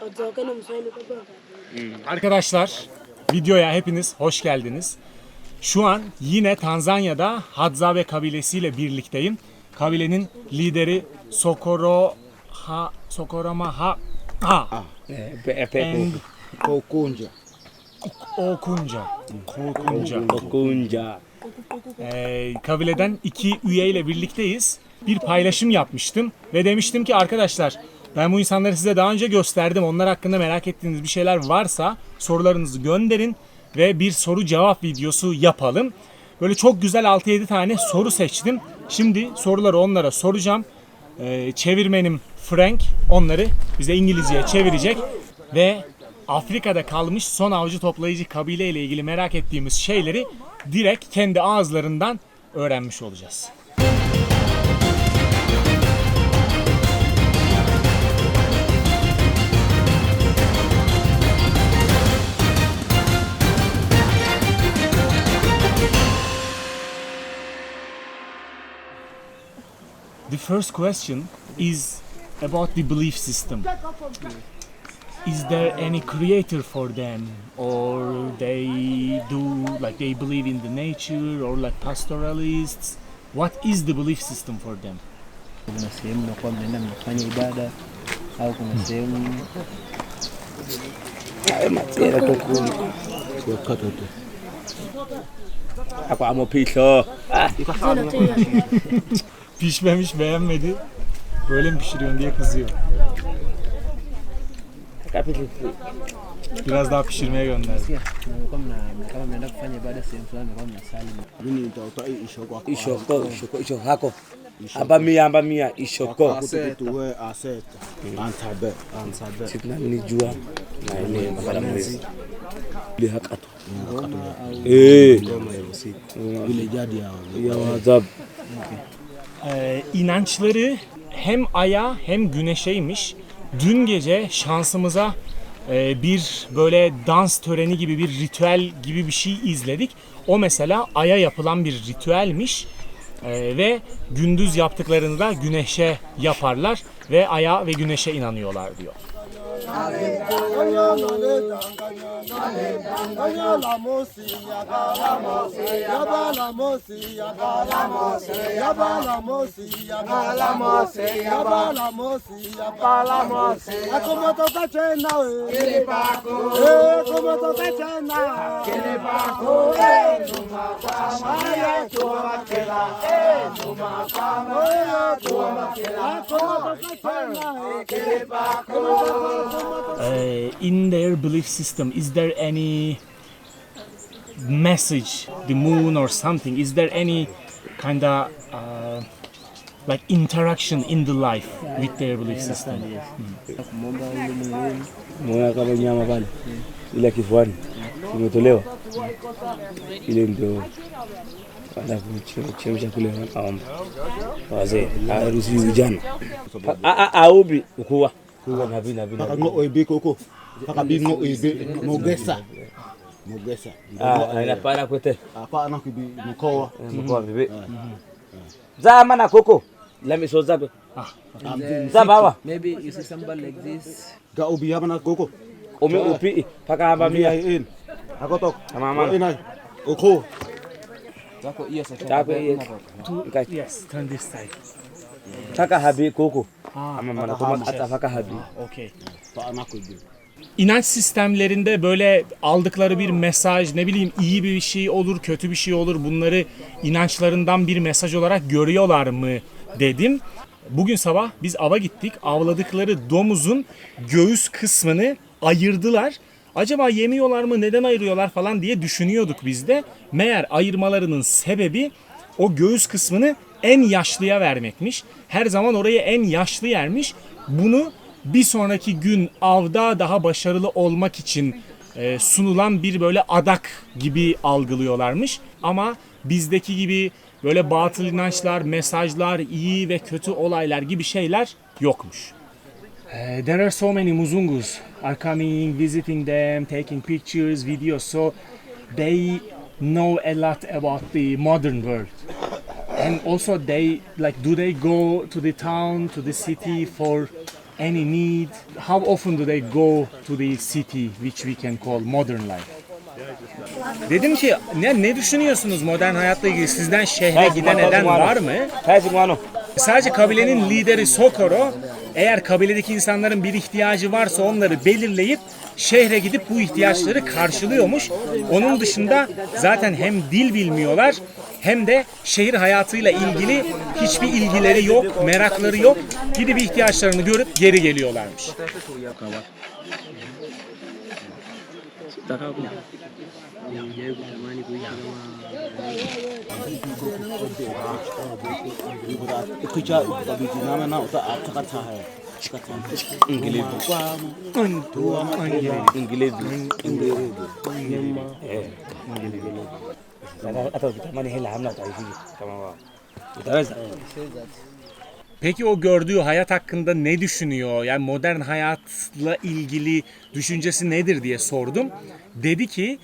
Kodwa. Arkadaşlar videoya hepiniz hoş geldiniz. Şu an yine Tanzanya'da Hadzabe kabilesiyle birlikteyim. Kabilenin lideri Sokoro ha Sokoroma ha ha and Kokunja. Okunca. Okunca. Okunca. Ee, kabileden iki üyeyle birlikteyiz. Bir paylaşım yapmıştım ve demiştim ki arkadaşlar ben bu insanları size daha önce gösterdim. Onlar hakkında merak ettiğiniz bir şeyler varsa sorularınızı gönderin ve bir soru cevap videosu yapalım. Böyle çok güzel 6-7 tane soru seçtim. Şimdi soruları onlara soracağım. Ee, çevirmenim Frank onları bize İngilizceye çevirecek ve Afrika'da kalmış son avcı toplayıcı kabile ile ilgili merak ettiğimiz şeyleri direkt kendi ağızlarından öğrenmiş olacağız. The first question is about the belief system. Is there any creator for them, or they do like they believe in the nature, or like pastoralists? What is the belief system for them? kuna sehemu mnakuwa mnaenda mnafanya ibada au kuna sehemu Matera kokuni. Akwa amopihlo. Pişmemiş beğenmedi. Böyle mi pişiriyorsun diye kızıyor. Biraz daha pişirmeye gönderdi. ishoko. Ishoko, ishoko, hako. Amba mia, amba mia, ishoko. Antabe. Antabe. Sitna nijua. Na ine makala mwezi. Ile hakato. Eh. Vile jadi yao. Ya wazab. Ee, inançları hem aya hem güneşeymiş. Dün gece şansımıza e, bir böyle dans töreni gibi bir ritüel gibi bir şey izledik. O mesela aya yapılan bir ritüelmiş. Ee, ve gündüz yaptıklarını da güneşe yaparlar ve aya ve güneşe inanıyorlar diyor. İn their belief system, is there any message, the moon or something? Is there any kind of uh, like interaction in the life with their belief system? kifuani. Imetolewa. Ile ndio kule. Wazee, vijana. Ukuwa. Kuwa na vina vina. Paka ngo oibe koko. Paka bi ngo oibe. Mogesa. Mogesa. Ah, inapana kwete. Hapana kibi mkoa. Mkoa vipi? Zama na koko. Lami so zabe. Zaba hawa. maybe you see somebody like this Ga ubi hapa na koko. ome upi paka hamba Mia. Ama mama. Ina. Oko. zako hiyo sasa Tako hiyo. Yes, turn this side. Paka habi koko. Ama mana kuma ata paka habi. koibe. İnanç sistemlerinde böyle aldıkları bir mesaj, ne bileyim iyi bir şey olur, kötü bir şey olur. Bunları inançlarından bir mesaj olarak görüyorlar mı dedim. Bugün sabah biz ava gittik. Avladıkları domuzun göğüs kısmını ayırdılar. Acaba yemiyorlar mı, neden ayırıyorlar falan diye düşünüyorduk biz de. Meğer ayırmalarının sebebi o göğüs kısmını en yaşlıya vermekmiş. Her zaman orayı en yaşlı yermiş. Bunu bir sonraki gün avda daha başarılı olmak için e, sunulan bir böyle adak gibi algılıyorlarmış. Ama bizdeki gibi böyle batıl inançlar, mesajlar, iyi ve kötü olaylar gibi şeyler yokmuş. Uh, there are so many Muzungus are coming, visiting them, taking pictures, videos. So they know a lot about the modern world. And also they like do they go to the town, to the city for any need? How often do they go to the city which we can call modern life? Dedim ki ne ne düşünüyorsunuz modern hayatla ilgili? Sizden şehre giden eden var mı? Sadece kabilenin lideri Sokoro eğer kabiledeki insanların bir ihtiyacı varsa onları belirleyip şehre gidip bu ihtiyaçları karşılıyormuş. Onun dışında zaten hem dil bilmiyorlar hem de şehir hayatıyla ilgili hiçbir ilgileri yok, merakları yok. Gidip ihtiyaçlarını görüp geri geliyorlarmış. Ikuja kabiji nama na Hata ukitamani hela hamna utaishije kama wao. Utaweza? Peki o gördüğü hayat hakkında ne düşünüyor? Yani modern hayatla ilgili düşüncesi nedir diye sordum. Dedi ki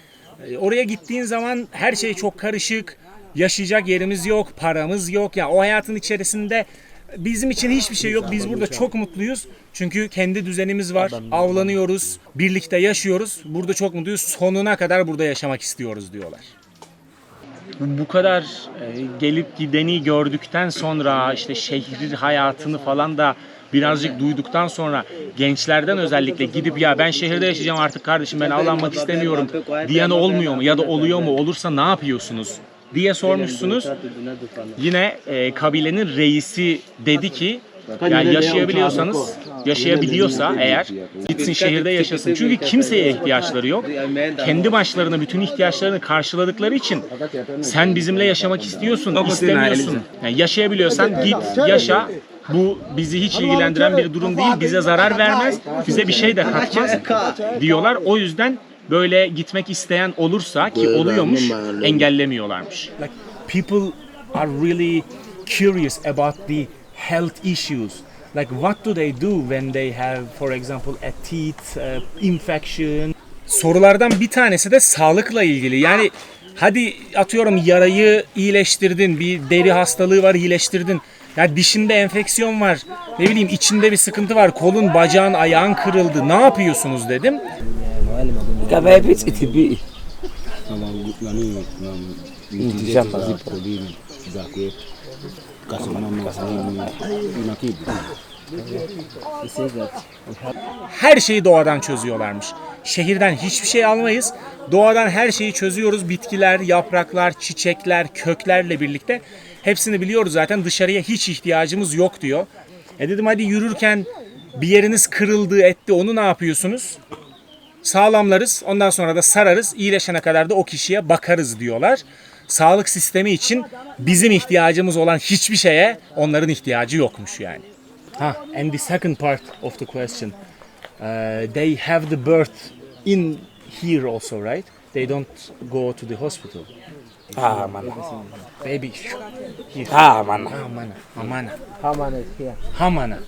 "E, oraya gittiğin zaman her şey çok karışık. Yaşayacak yerimiz yok, paramız yok. Ya o hayatın içerisinde bizim için hiçbir şey yok. Biz burada çok mutluyuz. Çünkü kendi düzenimiz var. Avlanıyoruz, birlikte yaşıyoruz. Burada çok mutluyuz. Sonuna kadar burada yaşamak istiyoruz diyorlar. Bu kadar e, gelip gideni gördükten sonra işte şehir hayatını falan da birazcık duyduktan sonra gençlerden özellikle gidip ya ben şehirde yaşayacağım artık kardeşim ben avlanmak istemiyorum diyen olmuyor mu? Ya da oluyor mu? Olursa ne yapıyorsunuz? diye sormuşsunuz. Yine e, kabilenin reisi dedi ki yani yaşayabiliyorsanız yaşayabiliyorsa eğer gitsin şehirde yaşasın. Çünkü kimseye ihtiyaçları yok. Kendi başlarına bütün ihtiyaçlarını karşıladıkları için sen bizimle yaşamak istiyorsun, istemiyorsun. Yani yaşayabiliyorsan git, yaşa. Bu bizi hiç ilgilendiren bir durum değil. Bize zarar vermez, bize bir şey de katmaz diyorlar. O yüzden böyle gitmek isteyen olursa ki oluyormuş, engellemiyorlarmış. Like people are really curious about the health issues. Like what do they do when they have for example a teeth uh, infection? Sorulardan bir tanesi de sağlıkla ilgili. Yani hadi atıyorum yarayı iyileştirdin, bir deri hastalığı var iyileştirdin. Ya dişinde enfeksiyon var. Ne bileyim içinde bir sıkıntı var. Kolun, bacağın, ayağın kırıldı. Ne yapıyorsunuz dedim. Kama hivi itibii. Kama nani her şeyi doğadan çözüyorlarmış. Şehirden hiçbir şey almayız. Doğadan her şeyi çözüyoruz. Bitkiler, yapraklar, çiçekler, köklerle birlikte. Hepsini biliyoruz zaten. Dışarıya hiç ihtiyacımız yok diyor. E dedim hadi yürürken bir yeriniz kırıldı, etti. Onu ne yapıyorsunuz? Sağlamlarız. Ondan sonra da sararız. İyileşene kadar da o kişiye bakarız diyorlar. Sağlık sistemi için bizim ihtiyacımız olan hiçbir şeye onların ihtiyacı yokmuş yani. Ha, and the second part of the question. Uh, they have the birth in here also, right? They don't go to the hospital. Ah mana. Baby, here. Ah mana. Hamana, Hamana, Haman is here. Hamana.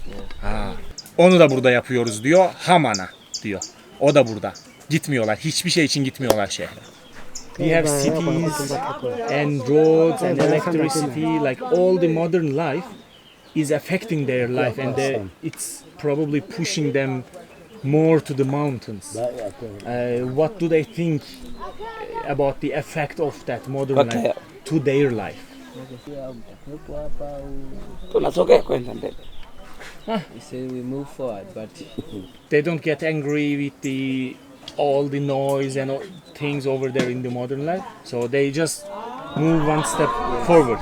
Ha. Onu da burada yapıyoruz diyor. Hamana diyor. O da burada. Gitmiyorlar. Hiçbir şey için gitmiyorlar şehre. We have cities and roads and electricity, like all the modern life is affecting their life and it's probably pushing them more to the mountains. Uh, what do they think about the effect of that modern Okay. life to their life? Huko hapa Tunasogea kwenda mbele. he said we move forward but They don't get angry with the all the noise and all things over there in the modern life. So they just move one step forward.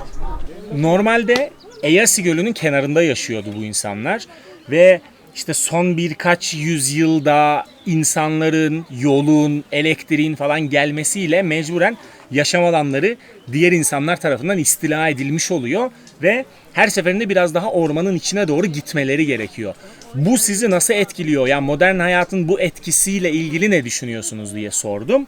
Normalde Eyasi Gölü'nün kenarında yaşıyordu bu insanlar ve işte son birkaç yüzyılda insanların, yolun, elektriğin falan gelmesiyle mecburen yaşam alanları diğer insanlar tarafından istila edilmiş oluyor ve her seferinde biraz daha ormanın içine doğru gitmeleri gerekiyor. Bu sizi nasıl etkiliyor? Yani modern hayatın bu etkisiyle ilgili ne düşünüyorsunuz diye sordum.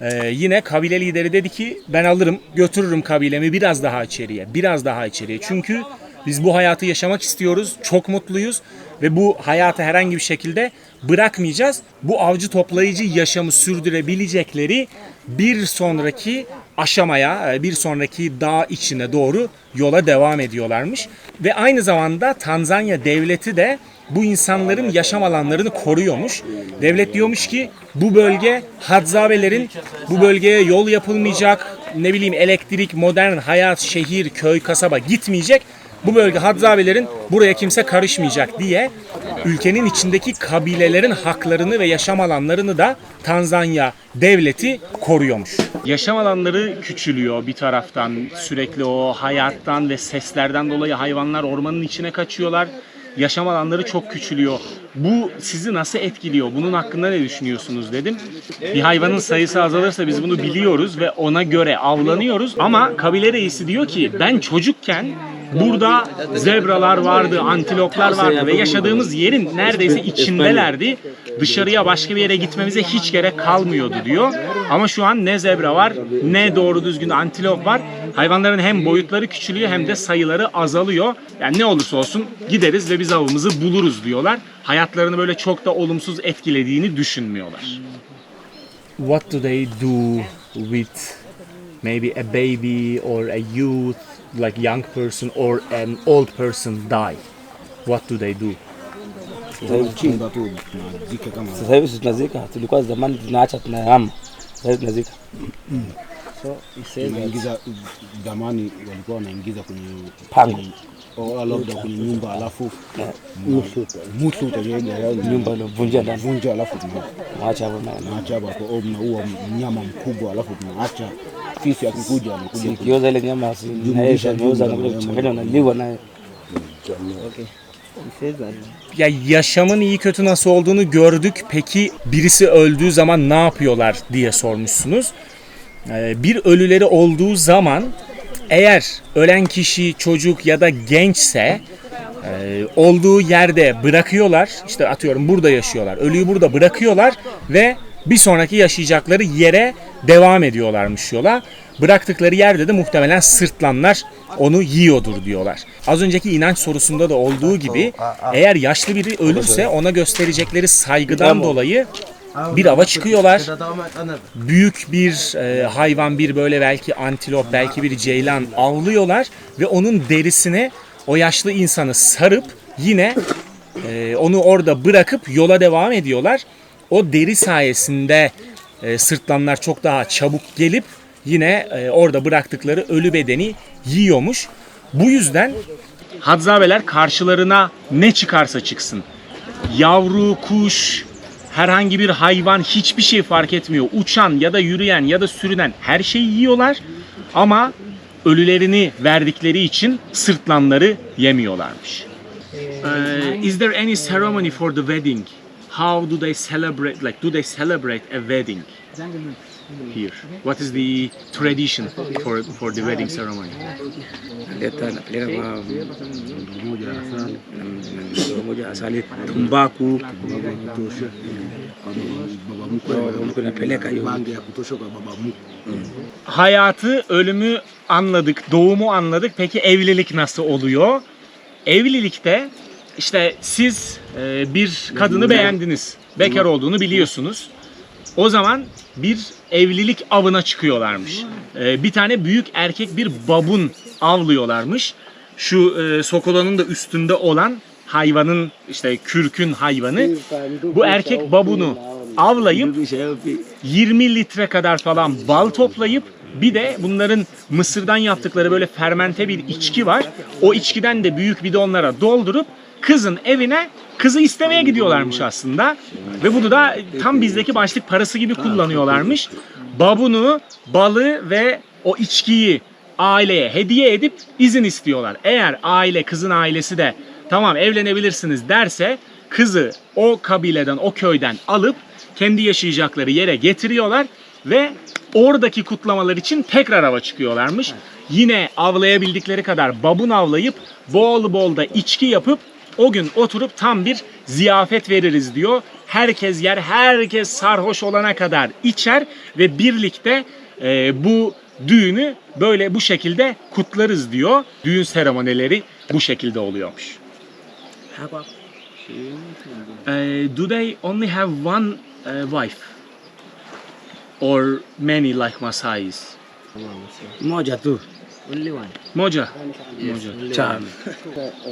Ee, yine kabile lideri dedi ki ben alırım götürürüm kabilemi biraz daha içeriye biraz daha içeriye çünkü biz bu hayatı yaşamak istiyoruz çok mutluyuz ve bu hayatı herhangi bir şekilde bırakmayacağız bu avcı toplayıcı yaşamı sürdürebilecekleri bir sonraki aşamaya e, bir sonraki dağ içine doğru yola devam ediyorlarmış ve aynı zamanda Tanzanya devleti de bu insanların yaşam alanlarını koruyormuş. Devlet diyormuş ki bu bölge Hadzavelerin bu bölgeye yol yapılmayacak, ne bileyim elektrik, modern hayat, şehir, köy, kasaba gitmeyecek. Bu bölge Hadzavelerin buraya kimse karışmayacak diye ülkenin içindeki kabilelerin haklarını ve yaşam alanlarını da Tanzanya devleti koruyormuş. Yaşam alanları küçülüyor bir taraftan. Sürekli o hayattan ve seslerden dolayı hayvanlar ormanın içine kaçıyorlar. Yaşam alanları çok küçülüyor. Bu sizi nasıl etkiliyor? Bunun hakkında ne düşünüyorsunuz dedim. Bir hayvanın sayısı azalırsa biz bunu biliyoruz ve ona göre avlanıyoruz. Ama kabile reisi diyor ki ben çocukken Burada zebralar vardı, antiloplar vardı ve yaşadığımız yerin neredeyse içindelerdi. Dışarıya başka bir yere gitmemize hiç gerek kalmıyordu diyor. Ama şu an ne zebra var ne doğru düzgün antilop var. Hayvanların hem boyutları küçülüyor hem de sayıları azalıyor. Yani ne olursa olsun gideriz ve biz avımızı buluruz diyorlar. Hayatlarını böyle çok da olumsuz etkilediğini düşünmüyorlar. What do they do with maybe a baby or a youth, like young person or an old person die? What do they do? Sasa hivi tunazika, tulikuwa zamani tunaacha tunahama, sasa hivi tunazika. So he says that zamani walikuwa wanaingiza kwenye Pango. au labda kwenye nyumba alafu mtu utajenga Nyumba vunja alafu tunaacha hapo au mnaua mnyama mkubwa alafu tunaacha fisi akikuja anakuja ku- ikioza ile nyama naye ameuza anakuja kuchanganya naliwa naye. okay. Ya yaşamın iyi kötü nasıl olduğunu gördük. Peki birisi öldüğü zaman ne yapıyorlar diye sormuşsunuz. Ee, bir ölüleri olduğu zaman eğer ölen kişi çocuk ya da gençse e, olduğu yerde bırakıyorlar. İşte atıyorum burada yaşıyorlar. Ölüyü burada bırakıyorlar ve bir sonraki yaşayacakları yere devam ediyorlarmış yola. Bıraktıkları yerde de muhtemelen sırtlanlar onu yiyordur diyorlar. Az önceki inanç sorusunda da olduğu gibi eğer yaşlı biri ölürse ona gösterecekleri saygıdan dolayı bir ava çıkıyorlar. Büyük bir e, hayvan bir böyle belki antilop belki bir ceylan avlıyorlar ve onun derisine o yaşlı insanı sarıp yine e, onu orada bırakıp yola devam ediyorlar. O deri sayesinde e, sırtlanlar çok daha çabuk gelip yine e, orada bıraktıkları ölü bedeni yiyormuş. Bu yüzden hadzabeler karşılarına ne çıkarsa çıksın. Yavru, kuş, herhangi bir hayvan hiçbir şey fark etmiyor. Uçan ya da yürüyen ya da sürünen her şeyi yiyorlar ama ölülerini verdikleri için sırtlanları yemiyorlarmış. Uh, is there any ceremony for the wedding? How do they celebrate? Like, do they celebrate a wedding here? What is the tradition for for the wedding ceremony? Leta napeleka kwa mmoja moja asali tumbaku mkwe napeleka hiyo bangi ya kutosha kwa baba mkwe Hayatı, ölümü anladık, doğumu anladık. Peki evlilik nasıl oluyor? Evlilikte işte siz e, bir kadını beğendiniz. Bekar olduğunu biliyorsunuz. O zaman bir evlilik avına çıkıyorlarmış. E, bir tane büyük erkek bir babun avlıyorlarmış. Şu e, Sokola'nın da üstünde olan hayvanın işte kürkün hayvanı. Bu erkek babunu avlayıp 20 litre kadar falan bal toplayıp bir de bunların Mısır'dan yaptıkları böyle fermente bir içki var. O içkiden de büyük bidonlara doldurup kızın evine kızı istemeye gidiyorlarmış aslında. Ve bunu da tam bizdeki başlık parası gibi kullanıyorlarmış. Babunu, balı ve o içkiyi aileye hediye edip izin istiyorlar. Eğer aile, kızın ailesi de tamam evlenebilirsiniz derse kızı o kabileden, o köyden alıp kendi yaşayacakları yere getiriyorlar ve oradaki kutlamalar için tekrar ava çıkıyorlarmış. Yine avlayabildikleri kadar babun avlayıp bol bol da içki yapıp o gün oturup tam bir ziyafet veririz diyor. Herkes yer, herkes sarhoş olana kadar içer ve birlikte e, bu düğünü böyle bu şekilde kutlarız diyor. Düğün seremonileri bu şekilde oluyormuş. Uh, do they only have one uh, wife or many like Masais? moja tu Only one. Moca. Yes, only one.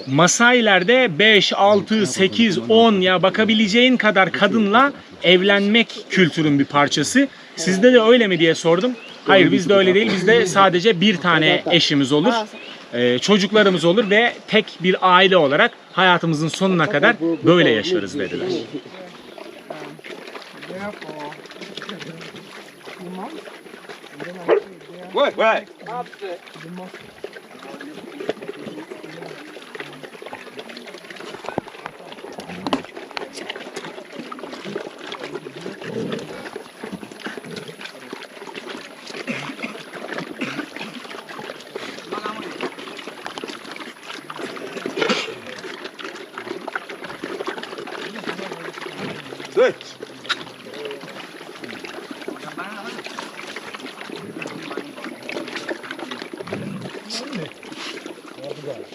Masailerde 5, 6, 8, 10 ya bakabileceğin kadar kadınla evlenmek kültürün bir parçası. Sizde de öyle mi diye sordum. Hayır bizde öyle değil. Bizde sadece bir tane eşimiz olur. Ee, çocuklarımız olur ve tek bir aile olarak hayatımızın sonuna kadar böyle yaşarız dediler. What? What?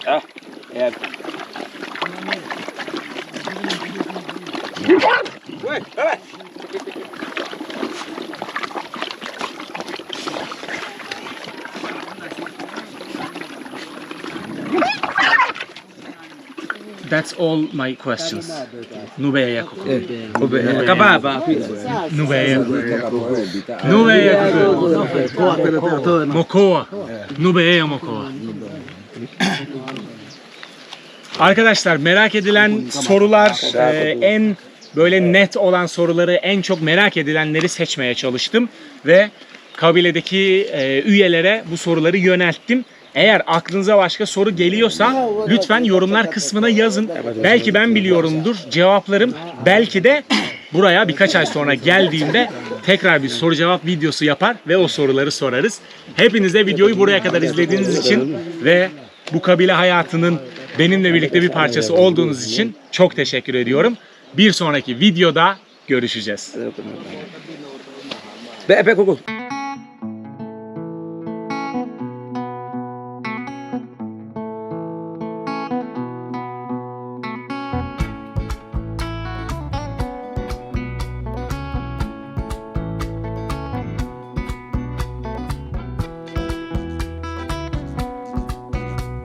Ha, evet. Wait, wait. That's all my questions. Nubeya Yakuku. Kababa. Nubeya. Nubeya Yakuku. Mokoa. Nubeya Mokoa. Arkadaşlar merak edilen sorular, e, en böyle net olan soruları, en çok merak edilenleri seçmeye çalıştım ve kabiledeki e, üyelere bu soruları yönelttim. Eğer aklınıza başka soru geliyorsa lütfen yorumlar kısmına yazın. Belki ben biliyorumdur cevaplarım. Belki de buraya birkaç ay sonra geldiğimde tekrar bir soru cevap videosu yapar ve o soruları sorarız. Hepinize videoyu buraya kadar izlediğiniz için ve bu kabile hayatının benimle birlikte bir parçası olduğunuz için çok teşekkür ediyorum. Bir sonraki videoda görüşeceğiz. Be, be, Coco.